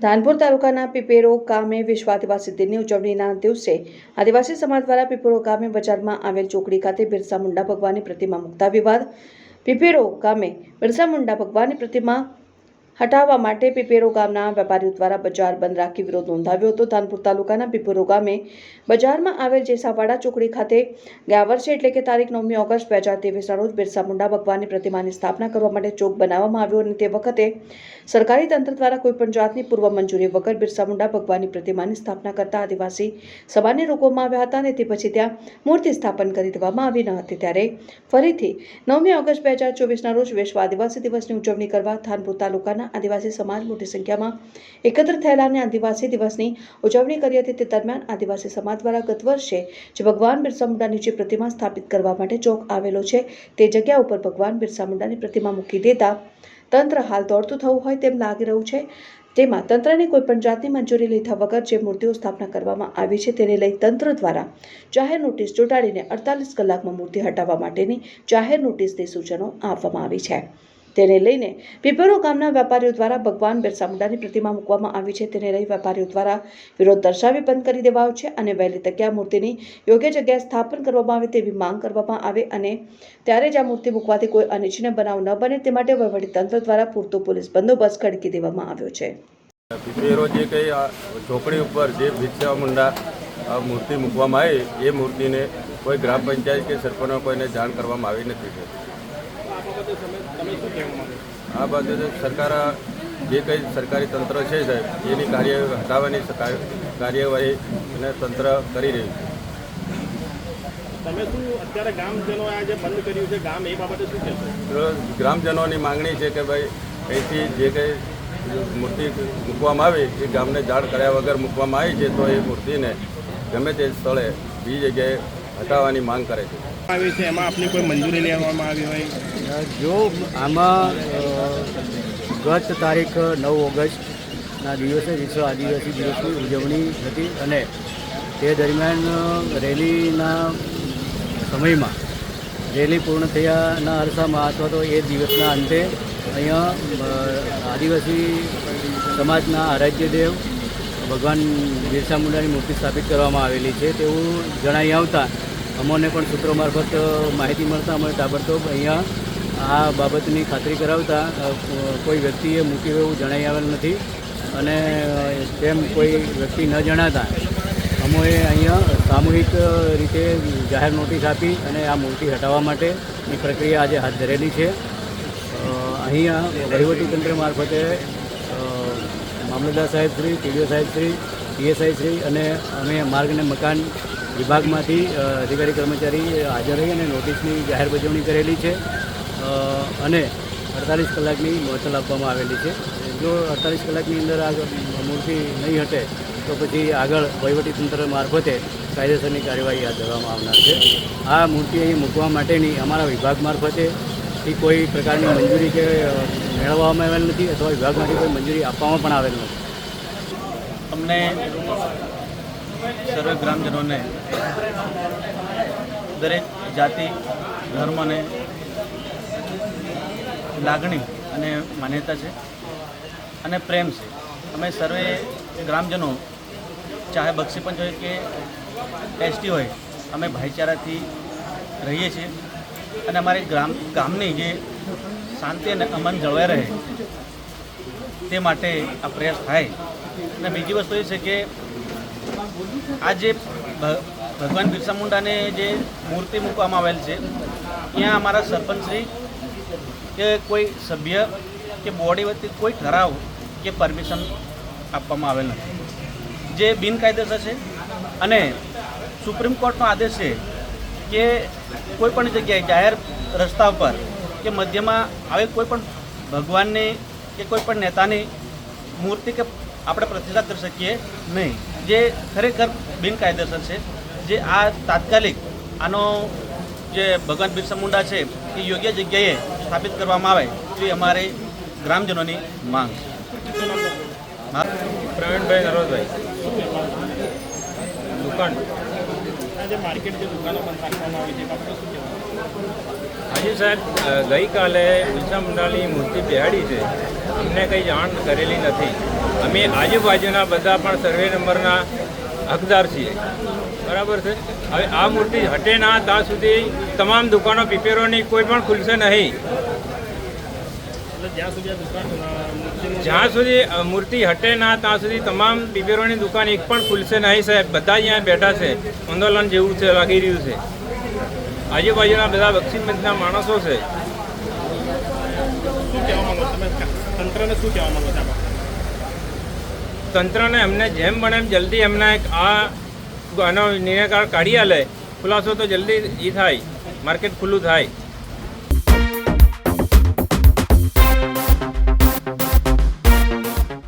ધાનપુર તાલુકાના પીપેરો ગામે વિશ્વ આદિવાસી દિનની ઉજવણીના દિવસે આદિવાસી સમાજ દ્વારા પીપેરો ગામે બજારમાં આવેલ ચોકડી ખાતે બિરસા મુંડા ભગવાનની પ્રતિમા મુકતા વિવાદ. પીપેરો ગામે બિરસા મુંડા ભગવાનની પ્રતિમા હટાવવા માટે પીપેરો ગામના વેપારીઓ દ્વારા બજાર બંધ રાખી વિરોધ નોંધાવ્યો હતો. ધાનપુર તાલુકાના પીપેરો ગામે બજારમાં આવેલ જેસાવાડા ચોકડી ખાતે ગયા વર્ષે એટલે કે તારીખ નવમી ઓગસ્ટ બે હજાર તેવીસના રોજ બિરસા મુંડા ભગવાનની પ્રતિમાની સ્થાપના કરવા માટે ચોક બનાવવામાં આવ્યો અને તે વખતે સરકારી તંત્ર દ્વારા કોઈપણ જાતની પૂર્વ મંજૂરી વગર બિરસા મુંડા ભગવાનની પ્રતિમાની સ્થાપના કરતા આદિવાસી સભાને રોકવામાં આવ્યા હતા અને તે પછી ત્યાં મૂર્તિ સ્થાપન કરી દેવામાં આવી ન હતી. ત્યારે ફરીથી નવમી ઓગસ્ટ બે હજાર ચોવીસના રોજ વિશ્વ આદિવાસી દિવસની ઉજવણી કરવા ધાનપુર તાલુકાના આદિવાસી સમાજ મોટી સંખ્યામાં એકત્ર થયેલા અને આદિવાસી દિવસની ઉજવણી કરી હતી. તે દરમિયાન આદિવાસી સમાજ દ્વારા ગત વર્ષે જે ભગવાન બિરસા મુંડાની જે પ્રતિમા સ્થાપિત કરવા માટે ચોક આવેલો છે, તે જગ્યા ઉપર ભગવાન બિરસા મુંડાની પ્રતિમા મૂકી દેતા તંત્ર હાલ દોડતું થવું હોય તેમ લાગી રહ્યું છે. તેમાં તંત્રની કોઈપણ જાતની મંજૂરી લીધા વગર જે મૂર્તિઓ સ્થાપના કરવામાં આવી છે તેને લઈ તંત્ર દ્વારા જાહેર નોટિસ ચોંટાડીને અડતાલીસ કલાકમાં મૂર્તિ હટાવવા માટેની જાહેર નોટિસની સૂચનો આપવામાં આવી છે. તેને લઈને પીપરો ગામના વેપારીઓ દ્વારા ભગવાન બિરસા મુંડાની પ્રતિમા મૂકવામાં આવી છે. તેને લઈ વેપારીઓ દ્વારા વિરોધ દર્શાવી બંધ કરી દેવાયો છે અને વહેલી તકે આ મૂર્તિની યોગ્ય જગ્યાએ સ્થાપન કરવામાં આવે તેવી માંગ કરવામાં આવે અને ત્યારે જ આ મૂર્તિ મૂકવાથી કોઈ અનિચ્છનીય બનાવ ન બને તે માટે વહીવટીતંત્ર દ્વારા પૂરતો પોલીસ બંદોબસ્ત ખડકી દેવામાં આવ્યો છે. પીપેરો જે કંઈ ચોકડી ઉપર જે બિરસા મુંડા મૂર્તિ મૂકવામાં આવી, એ મૂર્તિને કોઈ ગ્રામ પંચાયત કે સરપંચનો કોઈને જાણ કરવામાં આવી નથી. આ બાબતે સરકાર જે કંઈ સરકારી તંત્ર છે સાહેબ એની કાર્ય હટાવવાની કાર્યવાહી અને તંત્ર કરી રહ્યું છે. તમે શું અત્યારે ગામજનો આ જે બંધ કર્યું છે ગામ એ બાબતે શું કહેશો? ગ્રામજનોની માંગણી છે કે ભાઈ અહીંથી જે કંઈ મૂર્તિ મૂકવામાં આવી એ ગામને જાળ કર્યા વગર મૂકવામાં આવી છે તો એ મૂર્તિને ગમે તે સ્થળે બીજી જગ્યાએ હટાવવાની માંગ કરે છે. આવી છે એમાં આપની કોઈ મંજૂરી લેવામાં આવી હોય? જો આમાં ગત તારીખ નવ ઓગસ્ટના દિવસે વિશ્વ આદિવાસી દિવસની ઉજવણી હતી અને તે દરમિયાન રેલીના સમયમાં રેલી પૂર્ણ થયાના અરસામાં અથવા તો એ દિવસના અંતે અહીંયા આદિવાસી સમાજના આરાધ્ય દેવ ભગવાન બિરસા મુંડાની મૂર્તિ સ્થાપિત કરવામાં આવેલી છે તેવું જણાઈ આવતા અમોને પણ સૂત્રો મારફત માહિતી મળતા અમે તાબડતોબ અહીંયા આ બાબતની ખાતરી કરાવતા કોઈ વ્યક્તિએ મૂકી એવું જણાઈ આવેલ નથી અને તેમ કોઈ વ્યક્તિ ન જણાતા અમોએ અહીંયા સામૂહિક રીતે જાહેર નોટિસ આપી અને આ મૂર્તિ હટાવવા માટેની પ્રક્રિયા આજે હાથ ધરેલી છે. અહીંયા વહીવટીતંત્ર મારફતે મામલતદાર સાહેબ શ્રી, ટીડીઓ સાહેબ શ્રી પીએસઆઈ શ્રી અને અમે માર્ગ અને મકાન વિભાગમાંથી અધિકારી કર્મચારી હાજર રહી અને નોટિસની જાહેર બજવણી કરેલી છે. અને અડતાલીસ કલાકની મહોત્સલ આપવામાં આવેલી છે. જો અડતાલીસ કલાકની અંદર આ મૂર્તિ નહીં હટે, તો પછી આગળ વહીવટીતંત્ર મારફતે કાયદેસરની કાર્યવાહી હાથ ધરવામાં આવનાર છે. આ મૂર્તિ અહીં મૂકવા માટેની અમારા વિભાગ મારફતે થી કોઈ પ્રકારની મંજૂરી કે મેળવવામાં આવેલ નથી અથવા વિભાગમાંથી કોઈ મંજૂરી આપવામાં પણ આવેલ નથી. અમને સર્વે ગ્રામજનોને, દરેક જાતિ, ધર્મને લાગણી અને માન્યતા છે અને પ્રેમ છે. અમે સર્વે ગ્રામજનો ચાહે બક્ષીપંચ હોય કે એસટી હોય, અમે ભાઈચારાથી રહીએ છીએ. અને અમારી ગ્રામ, ગામની જે શાંતિ અને અમન જળવાઈ રહે, તે માટે આ પ્રયાસ થાય. અને બીજી વસ્તુ એ છે કે આ જે ભગવાન બિરસા મુંડાને જે મૂર્તિ મૂકવામાં આવેલ છે, ત્યાં અમારા સરપંચશ્રી કે કોઈ સભ્ય કે બોડી વતી કોઈ ઠરાવ કે પરમિશન આપવામાં આવેલ નથી. જે બિનકાયદેસર છે અને સુપ્રીમ કોર્ટનો આદેશ છે કે કોઈ પણ જગ્યાએ જાહેર રસ્તા ઉપર કે મધ્યમાં આવે કોઈ પણ ભગવાનની કે કોઈ પણ નેતાની મૂર્તિ કે આપણે પ્રતિષ્ઠા કરી શકીએ નહીં. જે ખરેખર બિનકાયદેસર છે. જે આ તાત્કાલિક આનો જે ભગવાન બિરસા મુંડા છે એ યોગ્ય જગ્યાએ સ્થાપિત કરવામાં આવે તે અમારી ગ્રામજનોની માંગ છે. પ્રવીણભાઈ નરોજભાઈ દુકાન. આ જે માર્કેટ જે દુકાનો બંધ રાખવામાં આવી છે, એ બાબતે શું કહેવાનું આજે સાહેબ ગઈકાલે બિરસા મુંડાની મૂર્તિ બિહાડી છે. અમને કંઈ જાણ કરેલી નથી. અમે આજુબાજુના બધા પણ સર્વે નંબરના હકદાર છીએ. બરાબર છે? હવે આ મૂર્તિ હટે ના ત્યાં સુધી તમામ દુકાનો, પીપેરોની કોઈ પણ ખુલશે નહીં. જ્યાં સુધી મૂર્તિ હટે ના ત્યાં સુધી તમામ પીપેરોની દુકાન એક પણ ખુલશે નહીં સાહેબ. બધા અહીંયા બેઠા છે. આંદોલન જેવું છે લાગી રહ્યું છે. આજુબાજુના બધા બક્ષી પંચના માણસો છે. તંત્રને એમને જેમ બને એમ જલ્દી એમને આ આનો નિર્ણય કાઢી આલે. ખુલાસો તો જલ્દી એ થાય. માર્કેટ ખુલ્લું થાય.